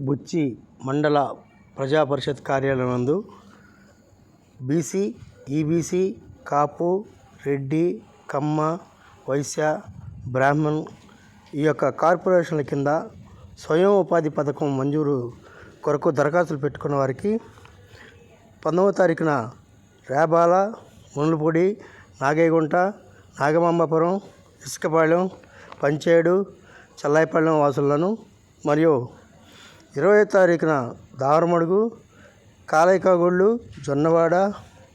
బుచ్చి మండల ప్రజా పరిషత్ కార్యాలయం నందు బీసీ ఈబీసీ కాపు రెడ్డి కమ్మ వైశ్య బ్రాహ్మణ్ ఈ యొక్క కార్పొరేషన్ల కింద స్వయం ఉపాధి పథకం మంజూరు కొరకు దరఖాస్తులు పెట్టుకున్న వారికి పంతొమ్మిదో తారీఖున రేబాల మునులపూడి నాగేగుంట నాగమాంబపురం ఇసుకపాలెం పంచేడు చల్లాయిపాలెం వాసులను మరియు ఇరవై తారీఖున దావరమడుగు కాలైకాగొళ్ళు జొన్నవాడ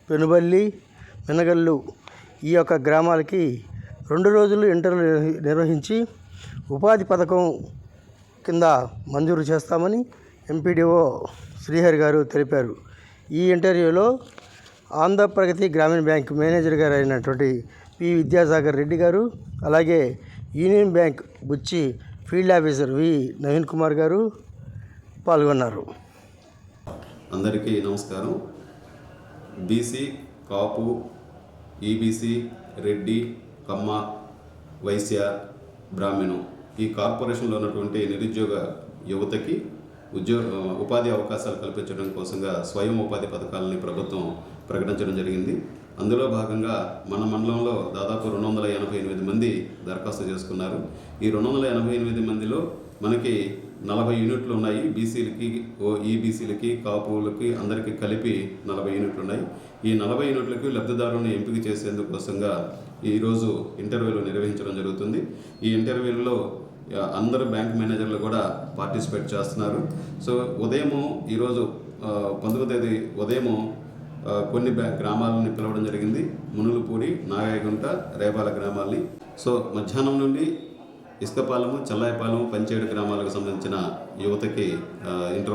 పెనుబల్లి మినగల్లు ఈ యొక్క గ్రామాలకి రెండు రోజులు ఇంటర్వ్యూ నిర్వహించి ఉపాధి పథకం కింద మంజూరు చేస్తామని ఎంపీడీఓ శ్రీహరి గారు తెలిపారు. ఈ ఇంటర్వ్యూలో ఆంధ్రప్రగతి గ్రామీణ బ్యాంక్ మేనేజర్ గారు అయినటువంటి పి విద్యాసాగర్ రెడ్డి గారు అలాగే యూనియన్ బ్యాంక్ బుచ్చి field officer V Naveen Kumar గారు పాల్గొన్నారు. అందరికీ నమస్కారం. బీసీ కాపు ఈబీసీ రెడ్డి కమ్మ వైశ్య బ్రాహ్మణం ఈ కార్పొరేషన్లో ఉన్నటువంటి నిరుద్యోగ యువతకి ఉద్యోగ ఉపాధి అవకాశాలు కల్పించడం కోసంగా స్వయం ఉపాధి పథకాలని ప్రభుత్వం ప్రకటించడం జరిగింది. అందులో భాగంగా మన మండలంలో దాదాపు రెండు వందల ఎనభై ఎనిమిది మంది దరఖాస్తు చేసుకున్నారు. ఈ రెండు వందల ఎనభై ఎనిమిది మందిలో మనకి నలభై యూనిట్లు ఉన్నాయి. బీసీలకి ఓ ఈబీసీలకి కాపులకి అందరికీ కలిపి నలభై యూనిట్లు ఉన్నాయి. ఈ నలభై యూనిట్లకి లబ్ధిదారులను ఎంపిక చేసేందుకోసంగా ఈరోజు ఇంటర్వ్యూలు నిర్వహించడం జరుగుతుంది. ఈ ఇంటర్వ్యూలో అందరు బ్యాంక్ మేనేజర్లు కూడా పార్టిసిపేట్ చేస్తున్నారు. సో ఉదయము ఈరోజు పంతొమ్మిది తేదీ ఉదయము కొన్ని బ్యా గ్రామాలని పిలవడం జరిగింది. మునులపూడి నాగాయగుంట రేపాల గ్రామాల్ని. సో మధ్యాహ్నం నుండి ఇసుకపాలెము చల్లాయపాలెము పంచేడు గ్రామాలకు సంబంధించిన యువతకి ఆ,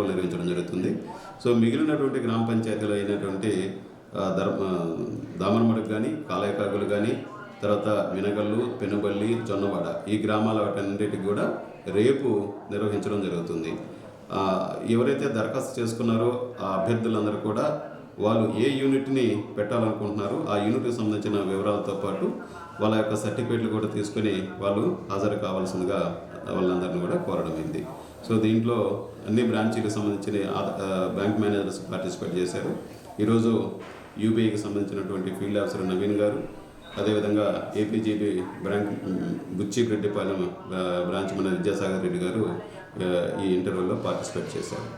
నిర్వహించడం జరుగుతుంది. సో మిగిలినటువంటి గ్రామ పంచాయతీలు అయినటువంటి ధర్మ దామరమడుగు కానీ కాలేకాగులు కానీ తర్వాత మినగల్లు పెనుబల్లి జొన్నవాడ ఈ గ్రామాల వాటన్నిటికి కూడా రేపు నిర్వహించడం జరుగుతుంది. ఎవరైతే దరఖాస్తు చేసుకున్నారో ఆ అభ్యర్థులందరూ కూడా వాళ్ళు ఏ యూనిట్ని పెట్టాలనుకుంటున్నారో ఆ యూనిట్కి సంబంధించిన వివరాలతో పాటు వాళ్ళ యొక్క సర్టిఫికేట్లు కూడా తీసుకొని వాళ్ళు హాజరు కావాల్సిందిగా వాళ్ళందరినీ కూడా కోరడం సో దీంట్లో అన్ని బ్రాంచీలకు సంబంధించిన బ్యాంక్ మేనేజర్స్ పార్టిసిపేట్ చేశారు. ఈరోజు యూబీఐకి సంబంధించినటువంటి ఫీల్డ్ ఆఫీసర్ నవీన్ గారు అదేవిధంగా ఏపీజీబీ బ్రాంక్ బుచ్చిరెడ్డిపాలెం బ్రాంచ్ మన విద్యాసాగర్ రెడ్డి గారు ఈ ఇంటర్వ్యూలో పార్టిసిపేట్ చేశారు.